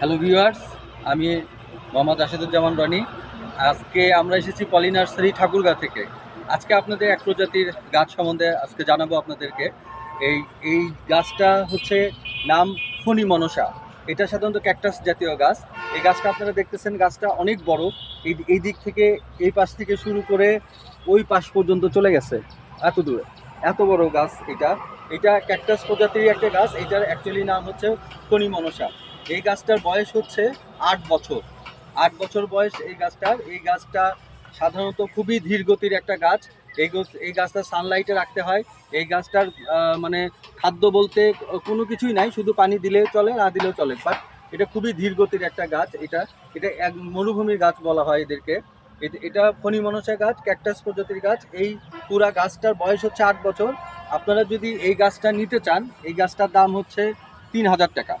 Hello viewers, আমি মোহাম্মদ রাশেদুজ্জামান রনি। আজকে আমরা এসেছি পলি নার্সারি ঠাকুরগা থেকে। আজকে আপনাদের এক প্রজাতির গাছ সম্বন্ধে আজকে জানাব আপনাদেরকে। এই এই গাছটা হচ্ছে নাম ফণি মনসা। এটা সাধারণত ক্যাকটাস জাতীয় গাছ। এই গাছটা আপনারা দেখতেছেন, গাছটা অনেক বড়। এই এই দিক থেকে, এই পাশ থেকে শুরু করে ওই পাশ পর্যন্ত চলে গেছে, এত দূরে। এত বড় গাছ এটা। এটা ক্যাকটাস প্রজাতির একটা গাছ। এটার অ্যাকচুয়ালি নাম হচ্ছে ফণি মনসা। এই গাছটার বয়স হচ্ছে আট বছর। আট বছর বয়স এই গাছটার। এই গাছটা সাধারণত খুবই ধীর গতির একটা গাছ। এই গাছ এই গাছটা সানলাইটে রাখতে হয়। এই গাছটার মানে খাদ্য বলতে কোনো কিছুই নাই, শুধু পানি দিলেও চলে, না দিলেও চলে। বাট এটা খুবই ধীর গতির একটা গাছ এটা। এটা এক মরুভূমির গাছ বলা হয় এদেরকে। এটা ফণি মনসা গাছ, ক্যাকটাস প্রজাতির গাছ। এই পুরা গাছটার বয়স হচ্ছে আট বছর। আপনারা যদি এই গাছটা নিতে চান, এই গাছটার দাম হচ্ছে তিন হাজার টাকা।